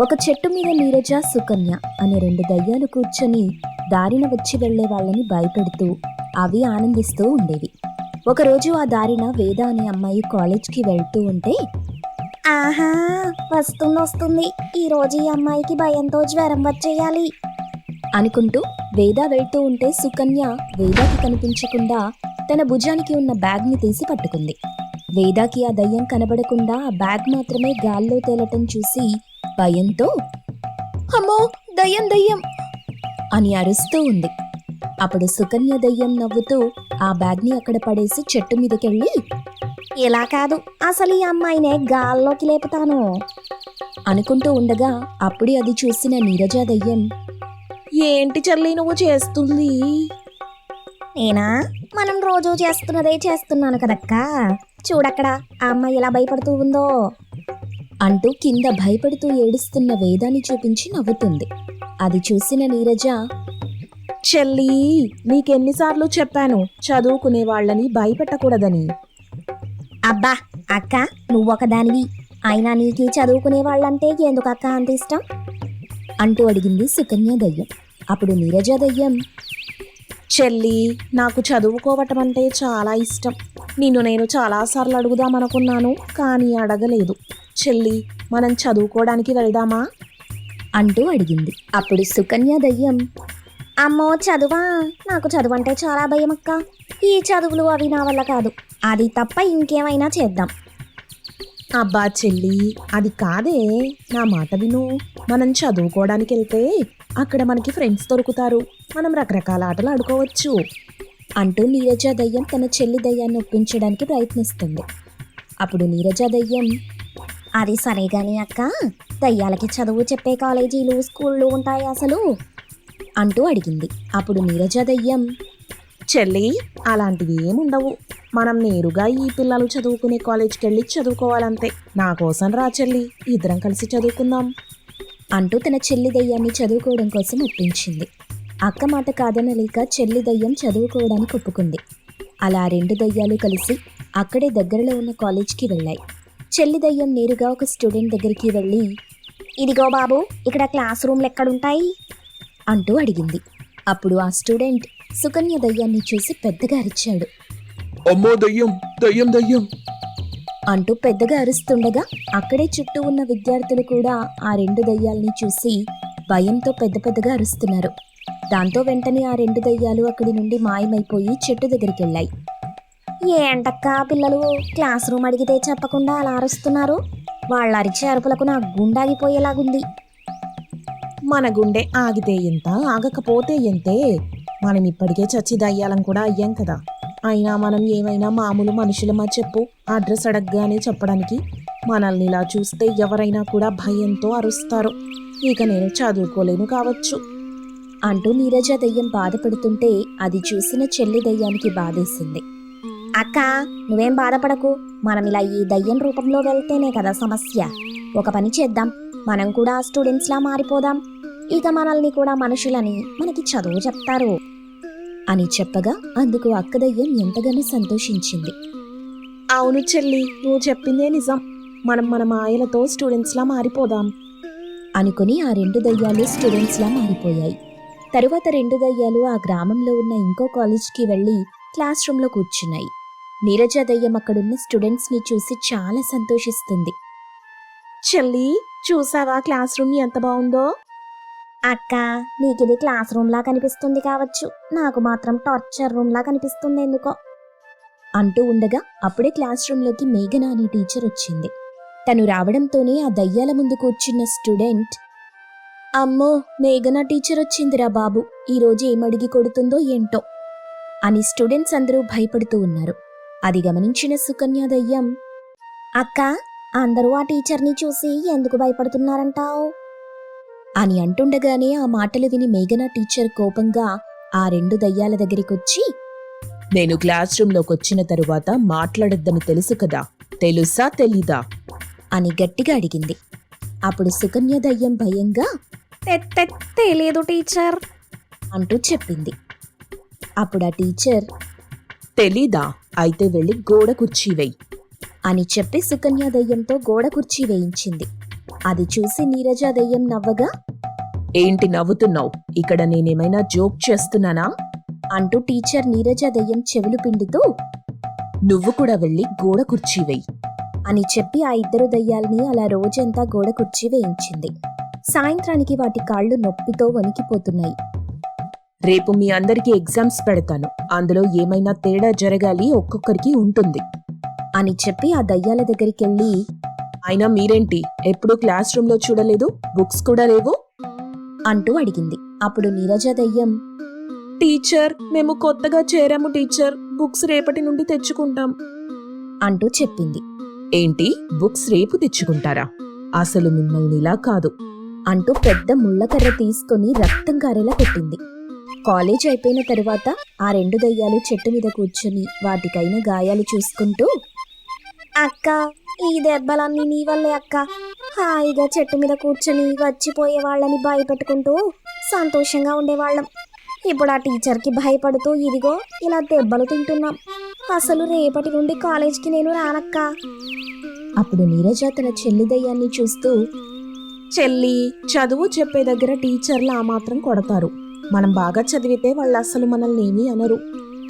ఒక చెట్టు మీద నీరజ సుకన్య అనే రెండు దయ్యాలు కూర్చొని దారిన వచ్చి వెళ్ళే వాళ్ళని భయపెడుతూ అవి ఆనందిస్తూ ఉండేవి. ఒకరోజు ఆ దారిన వేద అనే అమ్మాయి కాలేజ్కి వెళ్తూ ఉంటే ఆహా వస్తుంది వస్తుంది. ఈ రోజు ఈ అమ్మాయికి భయంతో జ్వరం వచ్చేయాలి. అనుకుంటూ వేద వెళ్తూ ఉంటే సుకన్య వేదాకి కనిపించకుండా తన భుజానికి ఉన్న బ్యాగ్ని తీసి పట్టుకుంది. వేదాకి ఆ దయ్యం కనబడకుండా ఆ బ్యాగ్ మాత్రమే గాల్లో తేలటం చూసి భయంతో అమ్మో దయ్యం దయ్యం! అని అరుస్తూ ఉంది. అప్పుడు సుకన్య దయ్యం నవ్వుతూ ఆ బ్యాగ్ని అక్కడ పడేసి చెట్టు మీదకెళ్ళి ఇలా కాదు అసలు ఈ అమ్మాయినే గాల్లోకి లేపుతాను! అనుకుంటూ ఉండగా అప్పుడే అది చూసిన నీరజ దయ్యం ఏంటి చెల్లి నువ్వు చేస్తుంది? నేనా? మనం రోజు చేస్తున్నదే చేస్తున్నాను కదక్కా! చూడక్కడ ఆ అమ్మాయి ఎలా భయపడుతూ ఉందో! అంటూ కింద భయపడుతూ ఏడుస్తున్న వేదాన్ని చూపించి నవ్వుతుంది. అది చూసిన నీరజ చెల్లి నీకెన్నిసార్లు చెప్పాను చదువుకునే వాళ్ళని భయపెట్టకూడదని. అబ్బా అక్క నువ్వొకదానివి. అయినా నీకు చదువుకునే వాళ్ళంటే ఎందుకు అక్క అంత ఇష్టం? అంటూ అడిగింది సుకన్య దయ్యం. అప్పుడు నీరజ దయ్యం చెల్లి నాకు చదువుకోవటం అంటే చాలా ఇష్టం. నిన్ను నేను చాలాసార్లు అడుగుదామనుకున్నాను కానీ అడగలేదు. చెల్లి మనం చదువుకోవడానికి వెళ్దామా? అంటూ అడిగింది. అప్పుడు సుకన్య దయ్యం అమ్మో చదువా నాకు చదువు అంటే చాలా భయం అక్క ఈ చదువులు అవి నా వల్ల కాదు. అది తప్ప ఇంకేమైనా చేద్దాం. అబ్బా చెల్లి అది కాదే. నా మాట విను. మనం చదువుకోవడానికి వెళ్తే అక్కడ మనకి ఫ్రెండ్స్ దొరుకుతారు. మనం రకరకాల ఆటలు ఆడుకోవచ్చు. అంటూ నీరజ దయ్యం తన చెల్లి దయ్యాన్ని ఒప్పించడానికి ప్రయత్నిస్తుంది. అప్పుడు నీరజ దయ్యం అది సరే గాని అక్క. దయ్యాలకి చదువు చెప్పే కాలేజీలు స్కూళ్ళు ఉంటాయి అసలు అంటూ అడిగింది. అప్పుడు నీరజ దయ్యం చెల్లి అలాంటివి ఏముండవు మనం నేరుగా ఈ పిల్లలు చదువుకునే కాలేజ్కి వెళ్ళి చదువుకోవాలంతే. నా కోసం రా చెల్లి ఇద్దరం కలిసి చదువుకుందాం. అంటూ తన చెల్లి దయ్యాన్ని చదువుకోవడం కోసం ఒప్పించింది. అక్క మాట కాదనలేక చెల్లి దయ్యం చదువుకోవడానికి ఒప్పుకుంది. అలా రెండు దయ్యాలు కలిసి అక్కడే దగ్గరలో ఉన్న కాలేజ్కి వెళ్ళాయి. చెల్లి దయ్యం నేరుగా ఒక స్టూడెంట్ దగ్గరికి వెళ్ళి ఇదిగో బాబు ఇక్కడ క్లాస్ రూమ్లు ఎక్కడుంటాయి? అంటూ అడిగింది. అప్పుడు ఆ స్టూడెంట్ సుకన్య దయ్యాన్ని చూసి పెద్దగా అరిచాడు. అమ్మో దయ్యం దయ్యం దయ్యం! అంటూ పెద్దగా అరుస్తుండగా అక్కడే చుట్టూ ఉన్న విద్యార్థులు కూడా ఆ రెండు దయ్యాల్ని చూసి భయంతో పెద్ద పెద్దగా అరుస్తున్నారు. దాంతో వెంటనే ఆ రెండు దయ్యాలు అక్కడి నుండి మాయమైపోయి చెట్టు దగ్గరికి వెళ్ళాయి. ఏంటక్క పిల్లలు? క్లాస్ రూమ్ అడిగితే చెప్పకుండా అలా అరుస్తున్నారు. వాళ్ళ అరిచే అరుపులకు నా గుండాగిపోయేలాగుంది మన గుండె ఆగితే ఎంత ఆగకపోతే ఎంతే? మనం ఇప్పటికే చచ్చి దయ్యాలం కూడా అయ్యాం కదా. అయినా మనం ఏమైనా మామూలు మనుషులమా చెప్పు? అడ్రస్ అడగగానే చెప్పడానికి. మనల్ని ఇలా చూస్తే ఎవరైనా కూడా భయంతో అరుస్తారు. ఇక నేను చదువుకోలేను కావచ్చు. అంటూ నీరజ దయ్యం బాధపడుతుంటే అది చూసిన చెల్లి దయ్యానికి బాధేసింది. అక్క నువ్వేం బాధపడకు. మనం ఇలా ఈ దయ్యం రూపంలో వెళ్తేనే కదా సమస్య. ఒక పని చేద్దాం. మనం కూడా స్టూడెంట్స్లా మారిపోదాం. ఇక మనల్ని కూడా మనుషులని మనకి చదువు చెప్తారు. అని చెప్పగా అందుకు అక్క దయ్యం ఎంతగానో సంతోషించింది. అవును చెల్లి నువ్వు చెప్పిందే నిజం. మనం మన మాయలతో స్టూడెంట్స్లా మారిపోదాం. అనుకుని ఆ రెండు దయ్యాలు స్టూడెంట్స్లా మారిపోయాయి. తరువాత రెండు దయ్యాలు ఆ గ్రామంలో ఉన్న ఇంకో కాలేజ్కి వెళ్ళి క్లాస్ రూమ్లో కూర్చున్నాయి. నీరజ దయ్యం అక్కడున్న స్టూడెంట్స్ని చూసి చాలా సంతోషిస్తుంది. చెల్లి చూసావా క్లాస్ రూమ్ ఎంత బాగుందో? అక్క నీకిది క్లాస్ రూమ్ లా కనిపిస్తుంది కావచ్చు. నాకు మాత్రం టార్చర్ రూమ్ లా కనిపిస్తుంది ఎందుకో? అంటూ ఉండగా అప్పుడే క్లాస్ రూమ్లోకి మేఘన అనే టీచర్ వచ్చింది. తను రావడంతోనే ఆ దయ్యాల ముందు కూర్చున్న స్టూడెంట్ అమ్మో మేఘన టీచర్ వచ్చిందిరా బాబు. ఈరోజు ఏమడిగి కొడుతుందో ఏంటో? అని స్టూడెంట్స్ అందరూ భయపడుతూ ఉన్నారు. అది గమనించిన సుకన్య దయ్యం అక్క అందరూ ఆ టీచర్ని చూసి ఎందుకు భయపడుతున్నారంటావు? అని అంటుండగానే ఆ మాటలు విని మేఘన టీచర్ కోపంగా ఆ రెండు దయ్యాల దగ్గరికొచ్చి నేను క్లాస్ రూమ్లోకి వచ్చిన తరువాత మాట్లాడొద్దని తెలుసు కదా తెలుసా తెలీదా? అని గట్టిగా అడిగింది. అప్పుడు సుకన్య దయ్యం భయంగా తెలియదు టీచర్ అంటూ చెప్పింది. అప్పుడు ఆ టీచర్ తెలీదా? అయితే వెళ్ళి గోడ కుర్చీ వెయ్యి అని చెప్పి సుకన్య దయ్యంతో గోడ కుర్చీ వేయించింది. అది చూసి నీరజ దయ్యం నవ్వగా ఏంటి నవ్వుతున్నావు? ఇక్కడ నేనేమైనా జోక్ చేస్తున్నానా? అంటూ టీచర్ నీరజ దయ్యం చెవులు పిండుతూ నువ్వు కూడా వెళ్ళి గోడ కుర్చీ వెయ్యి అని చెప్పి ఆ ఇద్దరు దయ్యాల్ని అలా రోజంతా గోడ కుర్చీ వేయించింది. సాయంత్రానికి వాటి కాళ్ళు నొప్పితో వణికిపోతున్నాయి. రేపు మీ అందరికీ ఎగ్జామ్స్ పెడతాను. అందులో ఏమైనా తేడా జరగాలి ఒక్కొక్కరికి ఉంటుంది. అని చెప్పి ఆ దయ్యాల దగ్గరికెళ్ళి అయినా మీరేంటి? ఎప్పుడూ క్లాస్ రూమ్లో చూడలేదు? బుక్స్ కూడా లేవు? అంటూ అడిగింది. అప్పుడు నీరజ దయ్యం టీచర్ మేము కొత్తగా చేరాము టీచర్. బుక్స్ రేపటి నుండి తెచ్చుకుంటాం. అంటూ చెప్పింది. ఏంటి? బుక్స్ రేపు తెచ్చుకుంటారా? అసలు మిమ్మల్ని ఇలా కాదు. అంటూ పెద్ద ముళ్ళకర్ర తీసుకొని రక్తం కారేలా కొట్టింది కాలేజ్ అయిపోయిన తరువాత ఆ రెండు దయ్యాలు చెట్టు మీద కూర్చొని వాటికైన గాయాలు చూసుకుంటూ అక్క ఈ దెబ్బలన్నీ నీ వల్లే అక్క. హాయిగా చెట్టు మీద కూర్చొని వచ్చిపోయే వాళ్ళని భయపెట్టుకుంటూ సంతోషంగా ఉండేవాళ్ళం. ఇప్పుడు ఆ టీచర్కి భయపడుతూ ఇదిగో ఇలా దెబ్బలు తింటున్నాం. అసలు రేపటి నుండి కాలేజ్కి నేను రానక్క. అప్పుడు నీరజ తన చెల్లి దయ్యాన్ని చూస్తూ చెల్లి చదువు చెప్పే దగ్గర టీచర్లు ఆ మాత్రం కొడతారు. మనం బాగా చదివితే వాళ్ళు అసలు మనల్ని ఏమీ అనరు.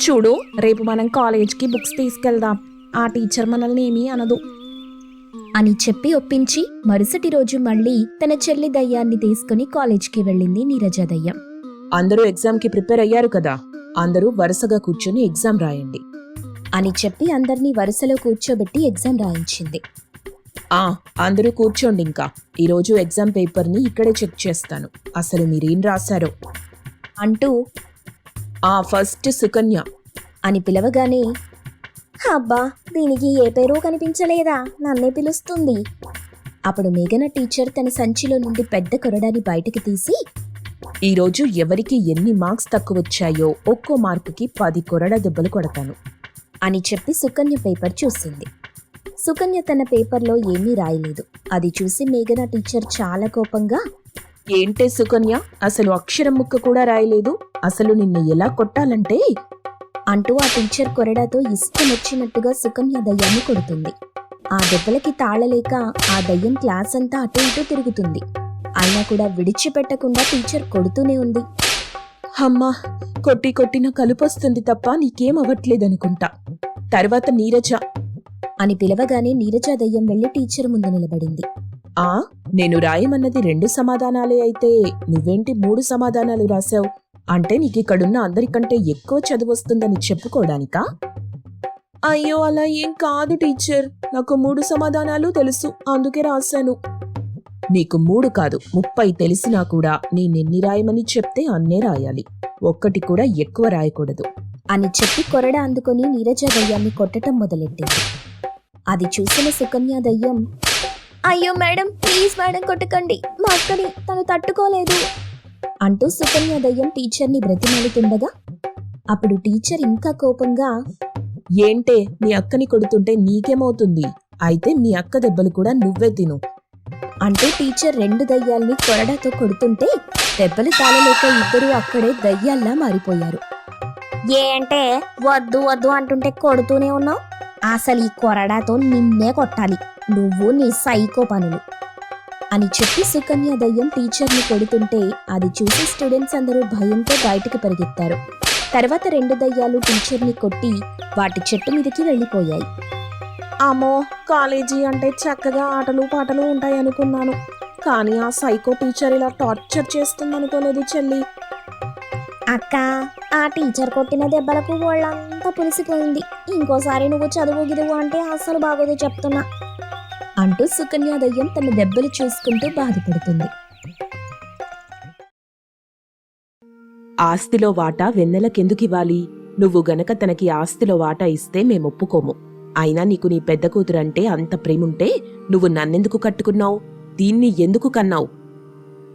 చూడు రేపు మనం కాలేజ్కి బుక్స్ తీసుకెళ్దాం. ఆ టీచర్ మనల్ని ఏమీ అనదు. అని చెప్పి ఒప్పించి మరుసటి రోజు మళ్ళీ తన చెల్లి దయ్యాన్ని తీసుకుని కాలేజ్కి వెళ్ళింది నీరజ దయ్యం. అందరూ ఎగ్జామ్కి ప్రిపేర్ అయ్యారు కదా. అందరూ వరుసగా కూర్చొని ఎగ్జామ్ రాయండి. అని చెప్పి అందర్నీ వరుసలో కూర్చోబెట్టి ఎగ్జామ్ రాయించింది. ఆ అందరూ కూర్చోండి ఇంకా. ఈరోజు ఎగ్జామ్ పేపర్ని ఇక్కడే చెక్ చేస్తాను. అసలు మీరేం రాశారో. అంటూ ఆ ఫస్ట్ సుకన్య అని పిలవగానే అబ్బా దీనికి ఏ పేరు కనిపించలేదా? నన్నే పిలుస్తుంది. అప్పుడు మేఘన టీచర్ తన సంచిలో నుండి పెద్ద కొరడాని బయటకు తీసి ఈరోజు ఎవరికి ఎన్ని మార్క్స్ తక్కువ వచ్చాయో ఒక్కో మార్కుకి పది కొరడ దెబ్బలు కొడతాను అని చెప్పి సుకన్య పేపర్ చూసింది. సుకన్య తన పేపర్లో ఏమీ రాయలేదు. అది చూసి మేఘన టీచర్ చాలా కోపంగా ఏంటే సుకన్య? అసలు అక్షరం ముక్క కూడా రాయలేదు. అసలు నిన్ను ఎలా కొట్టాలంటే? అంటూ ఆ టీచర్ కొరడాతో ఇష్టం వచ్చినట్టుగా సుకన్య దయ్యాన్ని కొడుతుంది. ఆ దెబ్బలకి తాళలేక ఆ దయ్యం క్లాస్ అంతా అటు ఇటు తిరుగుతుంది. అయినా కూడా విడిచిపెట్టకుండా టీచర్ కొడుతూనే ఉంది. అమ్మా కొట్టి కొట్టిన కలుపొస్తుంది తప్ప నీకేం అవ్వట్లేదనుకుంటా. తర్వాత నీరజ అని పిలవగానే నీరజ దయ్యం వెళ్ళి టీచర్ ముందు నిలబడింది. ఆ? నేను రాయమన్నది రెండు సమాధానాలే అయితే నువ్వేంటి మూడు సమాధానాలు రాశావు? అంటే నీకు ఇక్కడున్న అందరికంటే ఎక్కువ చదువు వస్తుందని చెప్పుకోవడానికా? అయ్యో అలా ఏం కాదు టీచర్. నాకు మూడు సమాధానాలు తెలుసు అందుకే రాశాను. నీకు మూడు కాదు ముప్పై తెలిసినా కూడా నేనెన్ని రాయమని చెప్తే అన్నే రాయాలి. ఒక్కటి కూడా ఎక్కువ రాయకూడదు. అని చెప్పి కొరడ అందుకొని నీరజ దయ్యాన్ని కొట్టడం మొదలెట్టింది. అది చూసిన సుకన్య దయ్యం అయ్యో మేడం ప్లీజ్ మేడం కొట్టకండి. మా అక్కని తను తట్టుకోలేదు. అంటూ సుకన్య దయ్యం టీచర్ని బ్రతిమాలుతుండగా అప్పుడు టీచర్ ఇంకా కోపంగా ఏంటే మీ అక్కని కొడుతుంటే నీకేమవుతుంది? అయితే మీ అక్క దెబ్బలు కూడా నువ్వే తిను. అంటూ టీచర్ రెండు దయ్యాల్ని కొరడాతో కొడుతుంటే దెబ్బలు తాళలేక ఇద్దరు అక్కడే దయ్యాల్లా మారిపోయారు. ఏ అంటే వద్దు వద్దు అంటుంటే కొడుతూనే ఉన్నావు? అసలు ఈ కొరడాతో నిన్నే కొట్టాలి. నువ్వు నీ సైకో పనులు అని చెప్పి సుకన్య దయ్యం టీచర్ని కొడుతుంటే అది చూసి స్టూడెంట్స్ అందరూ భయంతో బయటకు పరిగెత్తారు. తర్వాత రెండు దయ్యాలు టీచర్ని కొట్టి వాటి చెట్టు మీదకి వెళ్ళిపోయాయి. అమ్మో కాలేజీ అంటే చక్కగా ఆటలు పాటలు ఉంటాయి అనుకున్నాను. కానీ ఆ సైకో టీచర్ ఇలా టార్చర్ చేస్తుందనుకోలేదు చెల్లి. అక్క ఆ టీచర్ కొట్టిన దెబ్బలకు వాళ్ళంతా పులిసిపోయింది. ఇంకోసారి నువ్వు చదువు గిదువు అంటే అస్సలు బాగోదు చెప్తున్నా. అంటూ సుకన్య దయ్యం తన దెబ్బలు చూసుకుంటూ బాధపడుతుంది. ఆస్తిలో వాటా వెన్నెలకెందుకు ఇవ్వాలి నువ్వు గనక తనకి ఆస్తిలో వాటా ఇస్తే మేము ఒప్పుకోము అయినా నీకు నీ పెద్ద కూతురంటే అంత ప్రేముంటే నువ్వు నన్నెందుకు కట్టుకున్నావు? దీన్ని ఎందుకు కన్నావు?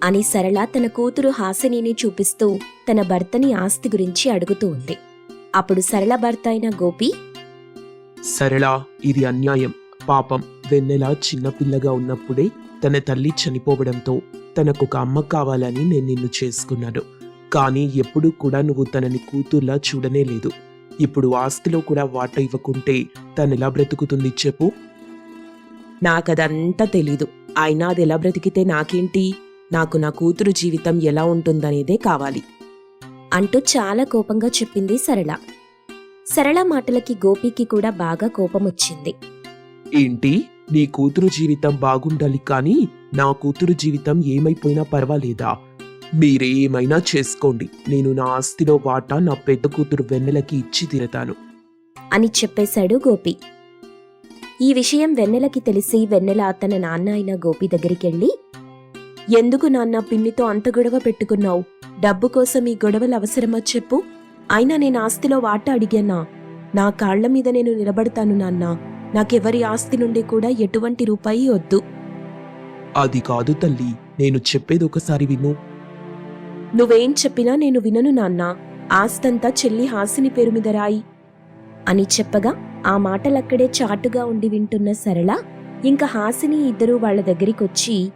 అని సరళ తన కూతురు హాసినిని చూపిస్తూ తన భర్తని ఆస్తి గురించి అడుగుతూ ఉంది. అప్పుడు సరళ భర్త అయిన గోపి సరళ ఇది అన్యాయం పాపం. వెన్నెల చిన్నపిల్లగా ఉన్నప్పుడే తన తల్లి చనిపోవడంతో తనకొక అమ్మ కావాలని నేను నిన్ను చేసుకున్నాను. కానీ ఎప్పుడూ కూడా నువ్వు తనని కూతుర్లా చూడనే లేదు. ఇప్పుడు ఆస్తిలో కూడా వాట ఇవ్వకుంటే తనెలా బ్రతుకుతుంది చెప్పు? నాకదంతా తెలీదు. అయినా అది ఎలా బ్రతికితే నాకేంటి? నాకు నా కూతురు జీవితం ఎలా ఉంటుందనేదే కావాలి. అంటూ చాలా కోపంగా చెప్పింది సరళ. సరళ మాటలకి గోపికి కూడా బాగా కోపం వచ్చింది ఏంటి? నీ కూతురు జీవితం బాగుండాలి కానీ నా కూతురు జీవితం ఏమైపోయినా పర్వాలేదా? మీరేమైనా చేసుకోండి. నేను నా ఆస్తిలో వాటా నా పెద్ద కూతురు వెన్నెలకి ఇచ్చి తీరతాను. అని చెప్పేశాడు గోపి. ఈ విషయం వెన్నెలకి తెలిసి వెన్నెల తన నాన్న అయిన గోపి దగ్గరికెళ్ళి ఎందుకు నాన్న పిన్నితో అంత గొడవ పెట్టుకున్నావు? డబ్బు కోసం ఈ గొడవలు అవసరమా చెప్పు. అయినా నేను ఆస్తిలో వాటా అడిగానా? నా కాళ్ళ మీద నేను నిలబడతాను నాన్నా. నాకెవరి ఆస్తి నుండి కూడా ఎటువంటి రూపాయి వద్దు. అది కాదు తల్లి నేను చెప్పేది ఒకసారి విను. నువ్వేం చెప్పినా నేను వినను నాన్న ఆస్తంతా చెల్లి హాసిని పేరు మీద రాయి. అని చెప్పగా ఆ మాటలక్కడే చాటుగా ఉండి వింటున్న సరళ ఇంకా హాసిని ఇద్దరూ వాళ్ళ దగ్గరికొచ్చి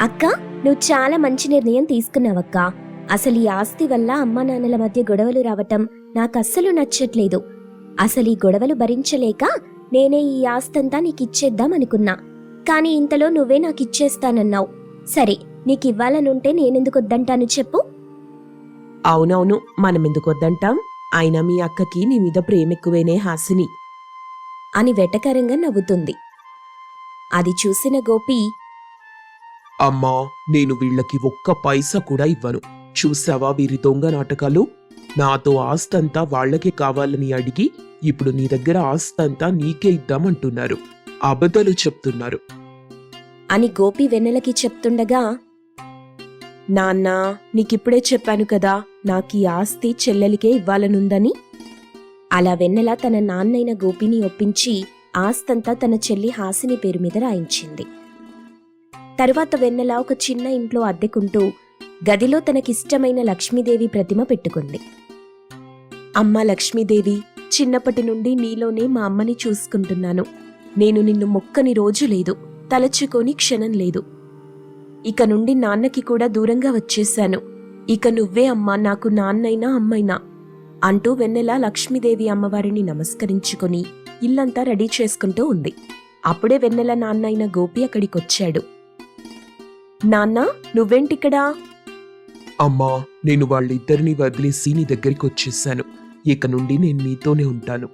అక్క నువ్వు చాలా మంచి నిర్ణయం తీసుకున్నావక్క. అసలు ఈ ఆస్తి వల్ల అమ్మా నాన్నల మధ్య గొడవలు రావటం నాకు అస్సలు నచ్చట్లేదు. అసలు ఈ గొడవలు భరించలేక నేనే ఈ ఆస్తంతా నీకిచ్చేద్దాం అనుకున్నా కానీ ఇంతలో నువ్వే నాకిచ్చేస్తానన్నావు. సరే నీకివ్వాలనుంటే నేనెందుకు వద్దంటాను చెప్పు? అవునవును మనమెందుకు వద్దంటాం అయినా మీ అక్కకి నీ మీద ప్రేమెక్కువేనే హాసిని. అని వెటకరంగా నవ్వుతుంది. అది చూసిన గోపి అమ్మా నేను వీళ్ళకి ఒక్క పైసా కూడా ఇవ్వను. చూసావా వీరి దొంగ నాటకాలు? నాతో ఆస్తంతా వాళ్ళకే కావాలని అడిగి ఇప్పుడు నీ దగ్గర ఆస్తంతా నీకే ఇద్దామంటున్నారు. అబద్ధాలు చెప్తున్నారు. అని గోపి వెన్నెలకి చెప్తుండగా నాన్న నీకిప్పుడే చెప్పాను కదా నాకు ఈ ఆస్తి చెల్లెలికే ఇవ్వాలనుందని? అలా వెన్నెల తన నాన్నైన గోపిని ఒప్పించి ఆస్తంతా తన చెల్లి హాసిని పేరు మీద రాయించింది. తరువాత వెన్నెల ఒక చిన్న ఇంట్లో అద్దెకుంటూ గదిలో తనకిష్టమైన లక్ష్మీదేవి ప్రతిమ పెట్టుకుంది. అమ్మ లక్ష్మీదేవి చిన్నప్పటి నుండి నీలోనే మా అమ్మని చూసుకుంటున్నాను. నేను నిన్ను మొక్కని రోజు లేదు తలచుకొని క్షణం లేదు. ఇక నుండి నాన్నకి కూడా దూరంగా వచ్చేశాను. ఇక నువ్వే అమ్మా నాకు నాన్నైనా అమ్మైనా అంటూ వెన్నెల లక్ష్మీదేవి అమ్మవారిని నమస్కరించుకొని ఇల్లంతా రెడీ చేసుకుంటూ ఉంది. అప్పుడే వెన్నెల నాన్నైన గోపి అక్కడికొచ్చాడు. నాన్న నువ్వేంటిక్కడా? అమ్మా నేను వాళ్ళిద్దరిని వదిలేసి నీ దగ్గరికి వచ్చేసాను ఇక నుండి నేను నీతోనే ఉంటాను.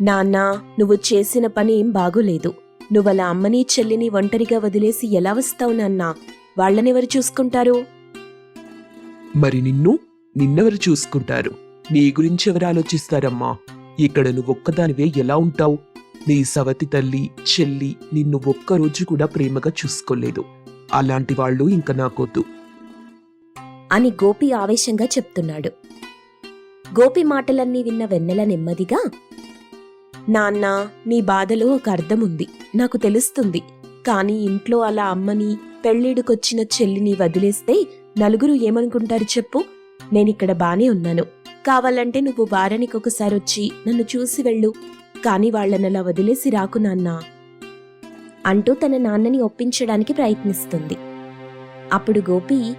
నాన్నా నువ్వు చేసిన పని ఏం బాగోలేదు. నువ్వలా అమ్మని చెల్లిని ఒంటరిగా వదిలేసి ఎలా వస్తావు నాన్నా? వాళ్ళనెవరు చూసుకుంటారు? మరి నిన్ను? నిన్నెవరు చూసుకుంటారు? నీ గురించి ఎవరు ఆలోచిస్తారమ్మా? ఇక్కడ నువ్వు ఒక్కదానివే ఎలా ఉంటావు? నీ సవతి తల్లి చెల్లి నిన్ను ఒక్కరోజు కూడా ప్రేమగా చూసుకోలేదు. అలాంటి వాళ్ళు ఇంక నాకొద్దు అని గోపి ఆవేశంగా చెప్తున్నాడు. గోపి మాటలన్నీ విన్న వెన్నెల నెమ్మదిగా నాన్నా నీ బాధలో ఒక అర్థం ఉంది నాకు తెలుస్తుంది. కానీ ఇంట్లో అలా అమ్మని పెళ్ళిడుకొచ్చిన చెల్లిని వదిలేస్తే నలుగురు ఏమనుకుంటారు చెప్పు? నేనిక్కడ బానే ఉన్నాను. కావాలంటే నువ్వు వారానికి ఒకసారి వచ్చి నన్ను చూసి వెళ్ళు. కాని వాళ్ళనలా వదిలేసి రాకు నాన్నా. అంటూ తన నాన్నని ఒప్పించడానికి ప్రయత్నిస్తుంది. అప్పుడు గోపి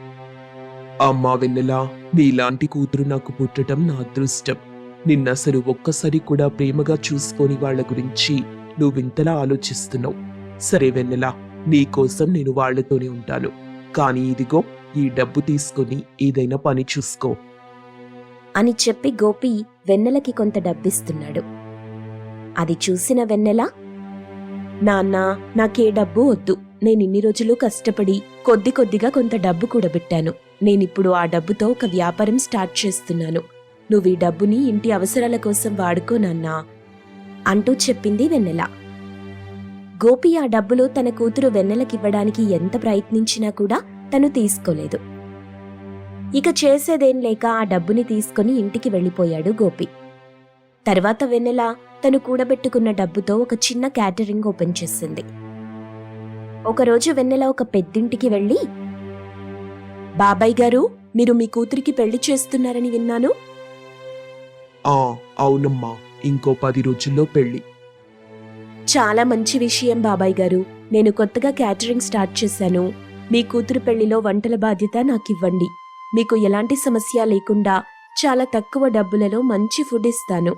అమ్మా వెన్నెలా నీలాంటి కూతురు నాకు పుట్టడం నా అదృష్టం. నిన్నసలు ఒక్కసారి కూడా ప్రేమగా చూసుకొని వాళ్ళ గురించి నువ్వింతలా ఆలోచిస్తున్నావు. సరే వెన్నెలా నీకోసం నేను వాళ్ళతోనే ఉంటాను. కానీ ఇదిగో ఈ డబ్బు తీసుకొని ఏదైనా పని చూసుకో. అని చెప్పి గోపి వెన్నెలకి కొంత డబ్బిస్తున్నాడు. అది చూసిన వెన్నెల నాన్న నాకే డబ్బు వద్దు. నేను ఇన్ని రోజులు కష్టపడి కొద్ది కొద్దిగా కొంత డబ్బు కూడబెట్టాను. నేనిప్పుడు ఆ డబ్బుతో ఒక వ్యాపారం స్టార్ట్ చేస్తున్నాను. నువ్వు ఈ డబ్బుని ఇంటి అవసరాల కోసం వాడుకోనన్నా అంటూ చెప్పింది వెన్నెల. గోపి ఆ డబ్బులు తన కూతురు వెన్నెలకివ్వడానికి ఎంత ప్రయత్నించినా కూడా తను తీసుకోలేదు. ఇక చేసేదేం లేక ఆ డబ్బుని తీసుకుని ఇంటికి వెళ్ళిపోయాడు గోపి. తర్వాత వెన్నెల తను కూడబెట్టుకున్న డబ్బుతో ఒక చిన్న క్యాటరింగ్ ఓపెన్ చేసింది. ఒకరోజు వెన్నెల ఒక పెద్దింటికి వెళ్ళి బాబాయ్ గారు మీరు మీ కూతురికి పెళ్ళి చేస్తున్నారని విన్నాను. ఆ అవునమ్మా. ఇంకో పది రోజుల్లో పెళ్ళి. చాలా మంచి విషయం బాబాయ్ గారు. నేను కొత్తగా క్యాటరింగ్ స్టార్ట్ చేశాను. మీ కూతురు పెళ్ళిలో వంటల బాధ్యత నాకివ్వండి. మీకు ఎలాంటి సమస్య లేకుండా చాలా తక్కువ డబ్బులలో మంచి ఫుడ్ ఇస్తాను.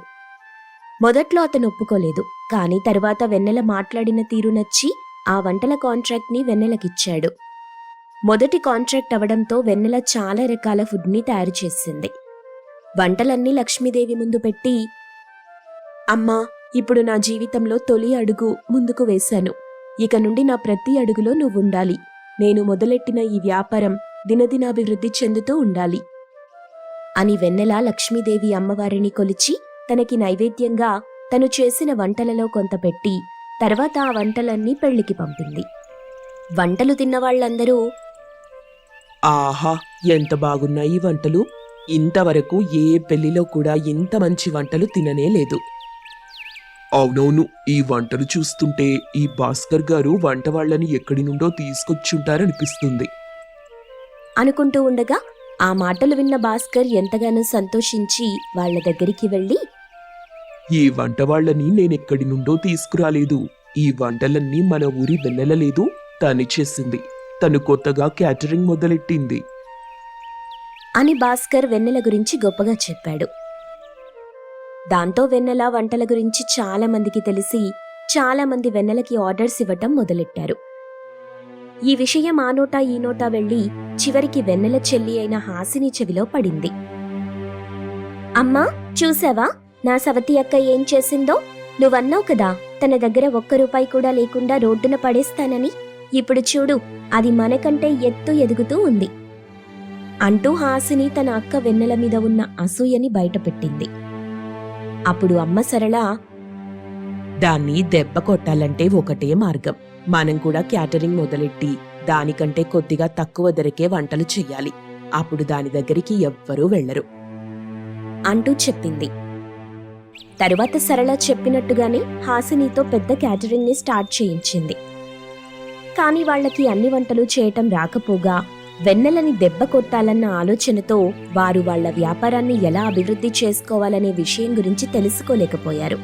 మొదట్లో అతను ఒప్పుకోలేదు. కానీ తరువాత వెన్నెల మాట్లాడిన తీరు నచ్చి ఆ వంటల కాంట్రాక్ట్ని వెన్నెలకిచ్చాడు. మొదటి కాంట్రాక్ట్ అవడంతో వెన్నెల చాలా రకాల ఫుడ్ని తయారు చేసింది. వంటలన్నీ లక్ష్మీదేవి ముందు పెట్టి అమ్మా ఇప్పుడు నా జీవితంలో తొలి అడుగు ముందుకు వేశాను. ఇక నుండి నా ప్రతి అడుగులో నువ్వుండాలి నేను మొదలెట్టిన ఈ వ్యాపారం దినదినాభివృద్ధి చెందుతూ ఉండాలి అని వెన్నెల లక్ష్మీదేవి అమ్మవారిని కొలిచి తనకి నైవేద్యంగా తను చేసిన వంటలలో కొంత పెట్టి తర్వాత ఆ వంటలన్నీ పెళ్ళికి పంపింది. వంటలు తిన్న వాళ్ళందరూ ఆహా ఎంత బాగున్నాయి వంటలు. ఇంతవరకు ఏ పెళ్ళిలో కూడా ఇంత మంచి వంటలు తిననే లేదు. అవునవును ఈ వంటలు చూస్తుంటే ఈ భాస్కర్ గారు వంట వాళ్ళని ఎక్కడి నుండో తీసుకొచ్చుంటారనిపిస్తుంది. అనుకుంటూ ఉండగా ఆ మాటలు విన్న భాస్కర్ ఎంతగానో సంతోషించి వాళ్ళ దగ్గరికి వెళ్ళి ఈ వంట వాళ్ళని నేనెక్కడి నుండో తీసుకురాలేదు. ఈ వంటలన్నీ మన ఊరి వెన్నెలలేదు తని చేసింది. తను కొత్తగా క్యాటరింగ్ మొదలెట్టింది. అని భాస్కర్ వెన్నెల గురించి గొప్పగా చెప్పాడు. దాంతో వెన్నెల వంటల గురించి చాలా మందికి తెలిసి చాలా మంది వెన్నెలకి ఆర్డర్స్ ఇవ్వటం మొదలెట్టారు. ఈ విషయం ఆ నోటా ఈ నోటా వెళ్ళి చివరికి వెన్నెల చెల్లి అయిన హాసిని చెవిలో పడింది. అమ్మా చూసావా? నా సవతి అక్క ఏం చేసిందో? నువ్వన్నావు కదా తన దగ్గర ఒక్క రూపాయి కూడా లేకుండా రోడ్డున పడేస్తానని? ఇప్పుడు చూడు అది మనకంటే ఎత్తు ఎదుగుతూ ఉంది. అంటూ హాసిని తన అక్క వెన్నెల మీద ఉన్న అసూయని బయటపెట్టింది. అప్పుడు అమ్మ సరళ దాన్ని దెబ్బ కొట్టాలంటే ఒకటే మార్గం. మనం కూడా క్యాటరింగ్ మొదలెట్టి దానికంటే కొద్దిగా తక్కువ ధరకే వంటలు చెయ్యాలి. అప్పుడు దాని దగ్గరికి ఎవ్వరూ వెళ్ళరు అంటూ చెప్పింది. తరువాత సరళ చెప్పినట్టుగానే హాసినితో పెద్ద క్యాటరింగ్ని స్టార్ట్ చేయించింది. కానీ వాళ్ళకి అన్ని వంటలు చేయటం రాకపోగా వెన్నెలని దెబ్బ కొట్టాలన్న ఆలోచనతో వారు వాళ్ళ వ్యాపారాన్ని ఎలా అభివృద్ధి చేసుకోవాలనే విషయం గురించి తెలుసుకోలేకపోయారు.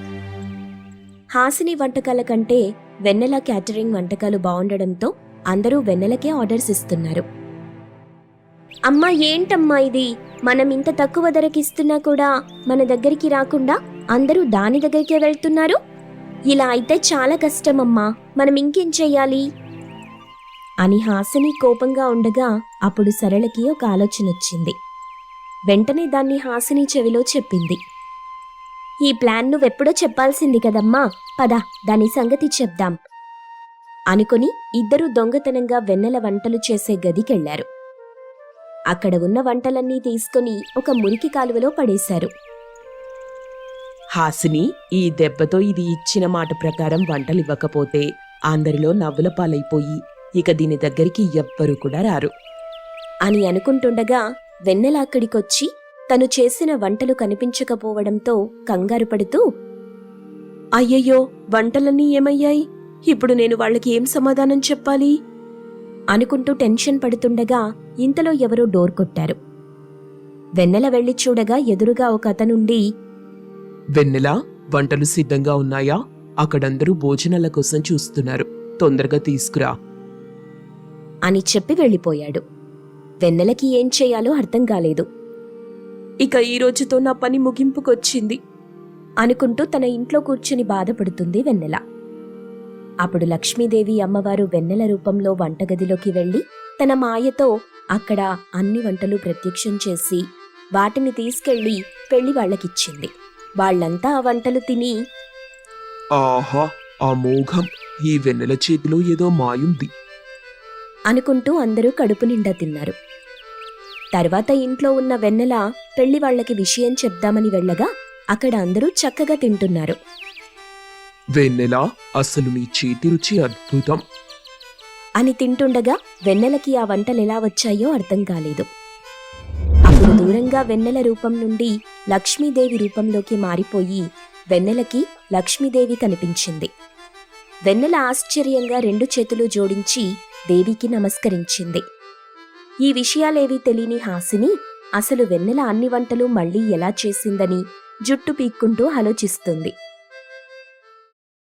హాసిని వంటకాల కంటే వెన్నెల క్యాటరింగ్ వంటకాలు బాగుండడంతో అందరూ వెన్నెలకే ఆర్డర్స్ ఇస్తున్నారు. అమ్మా ఏంటమ్మా ఇది? మనం ఇంత తక్కువ ధరకి ఇస్తున్నా కూడా మన దగ్గరికి రాకుండా అందరూ దాని దగ్గరికే వెళ్తున్నారు? ఇలా అయితే చాలా కష్టమమ్మా మనం ఇంకేం చెయ్యాలి అని హాసిని కోపంగా ఉండగా అప్పుడు సరళకి ఒక ఆలోచన వచ్చింది వెంటనే దాన్ని హాసిని చెవిలో చెప్పింది. ఈ ప్లాన్ నువ్వెప్పుడో చెప్పాల్సింది కదమ్మా పద దాని సంగతి చెప్దాం అనుకుని ఇద్దరూ దొంగతనంగా వెన్నెల వంటలు చేసే గదికెళ్ళారు అక్కడ ఉన్న వంటలన్నీ తీసుకుని ఒక మురికి కాలువలో పడేశారు. హాసిని ఈ దెబ్బతో ఇది ఇచ్చిన మాట ప్రకారం వంటలు ఇవ్వకపోతే అందరిలో నవ్వుల పాలైపోయి ఇక దీని దగ్గరికి ఎవ్వరూ కూడా రారు. అని అనుకుంటుండగా వెన్నెల అక్కడికొచ్చి తను చేసిన వంటలు కనిపించకపోవడంతో కంగారు పడుతూ అయ్యయ్యో వంటలన్నీ ఏమయ్యాయి? ఇప్పుడు నేను వాళ్ళకి ఏం సమాధానం చెప్పాలి? అనుకుంటూ టెన్షన్ పడుతుండగా ఇంతలో ఎవరో డోర్ కొట్టారు. వెన్నెల వెళ్ళి చూడగా ఎదురుగా ఒక అతనుండి వెన్నెల వంటలు సిద్ధంగా ఉన్నాయా? అక్కడందరూ భోజనాల కోసం చూస్తున్నారు. తొందరగా తీసుకురా. అని చెప్పి వెళ్ళిపోయాడు. వెన్నెలకి ఏం చేయాలో అర్థం కాలేదు. ఇక ఈ రోజుతో నా పని ముగింపుకొచ్చింది. అనుకుంటూ తన ఇంట్లో కూర్చుని బాధపడుతుంది వెన్నెల. అప్పుడు లక్ష్మీదేవి అమ్మవారు వెన్నెల రూపంలో వంటగదిలోకి వెళ్ళి తన మాయతో అక్కడ అన్ని వంటలు ప్రత్యక్షం చేసి వాటిని తీసుకెళ్ళి పెళ్ళి వాళ్ళకిచ్చింది. వాళ్ళంతా ఆ వంటలు తిని ఆహా ఆ మోఘం ఈ వెన్నెల చేతిలో ఏదో మాయుంది. అనుకుంటూ అందరూ కడుపు నిండా తిన్నారు. తర్వాత ఇంట్లో ఉన్న వెన్నెల పెళ్ళి వాళ్ళకి విషయం చెప్దామని వెళ్ళగా అక్కడ అందరూ చక్కగా తింటున్నారు. వెన్నెల అసలు నీ చేతి రుచి అద్భుతం. అని తింటుండగా వెన్నెలకి ఆ వంటలు ఎలా వచ్చాయో అర్థం కాలేదు. అప్పుడు దూరంగా వెన్నెల రూపం నుండి లక్ష్మీదేవి రూపంలోకి మారిపోయి వెన్నెలకి లక్ష్మీదేవి కనిపించింది. వెన్నెల ఆశ్చర్యంగా రెండు చేతులు జోడించి దేవికి నమస్కరించింది. ఈ విషయాలేవీ తెలియని హాసిని అసలు వెన్నెల అన్ని వంటలు మళ్ళీ ఎలా చేసిందని జుట్టు పీక్కుంటూ ఆలోచిస్తుంది.